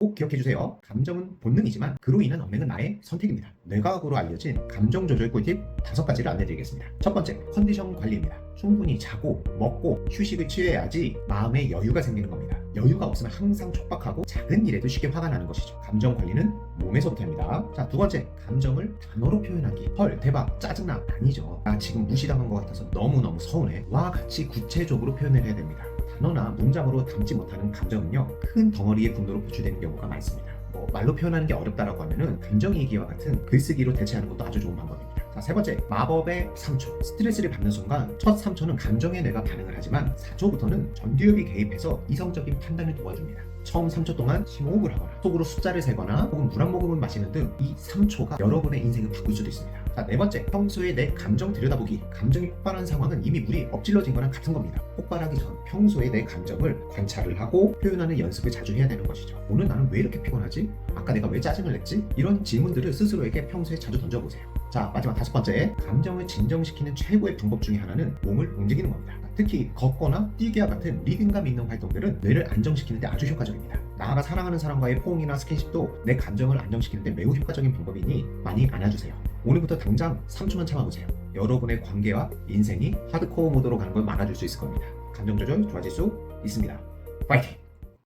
꼭 기억해주세요. 감정은 본능이지만 그로 인한 언행은 나의 선택입니다. 뇌과학으로 알려진 감정 조절 꿀팁 다섯 가지를 안내드리겠습니다. 첫 번째, 컨디션 관리입니다. 충분히 자고 먹고 휴식을 취해야지 마음에 여유가 생기는 겁니다. 여유가 없으면 항상 촉박하고 작은 일에도 쉽게 화가 나는 것이죠. 감정 관리는 몸에서부터 합니다. 자, 두 번째, 감정을 단어로 표현하기. 헐, 대박, 짜증나. 아니죠. 나 지금 무시당한 것 같아서 너무너무 서운해. 와 같이 구체적으로 표현을 해야 됩니다. 단어나 문장으로 담지 못하는 감정은요, 큰 덩어리의 분노로 부추되는 경우가 많습니다. 뭐 말로 표현하는 게 어렵다라고 하면은 감정일기와 같은 글쓰기로 대체하는 것도 아주 좋은 방법입니다. 자, 세 번째, 마법의 3초. 스트레스를 받는 순간 첫 3초는 감정의 뇌가 반응을 하지만 4초부터는 전두엽이 개입해서 이성적인 판단을 도와줍니다. 처음 3초 동안 심호흡을 하거나 속으로 숫자를 세거나 혹은 물 한 모금을 마시는 등 이 3초가 여러분의 인생을 바꿀 수도 있습니다. 자, 네 번째, 평소에 내 감정 들여다보기. 감정이 폭발한 상황은 이미 물이 엎질러진 거랑 같은 겁니다. 폭발하기 전 평소에 내 감정을 관찰을 하고 표현하는 연습을 자주 해야 되는 것이죠. 오늘 나는 왜 이렇게 피곤하지? 아까 내가 왜 짜증을 냈지? 이런 질문들을 스스로에게 평소에 자주 던져보세요. 자, 마지막 다섯 번째, 감정을 진정시키는 최고의 방법 중에 하나는 몸을 움직이는 겁니다. 특히 걷거나 뛰기와 같은 리듬감 있는 활동들은 뇌를 안정시키는 데 아주 효과적입니다. 나아가 사랑하는 사람과의 포옹이나 스킨십도 내 감정을 안정시키는 데 매우 효과적인 방법이니 많이 안아주세요. 오늘부터 당장 3초만 참아보세요. 여러분의 관계와 인생이 하드코어 모드로 가는 걸 막아줄 수 있을 겁니다. 감정 조절 좋아질 수 있습니다. 파이팅!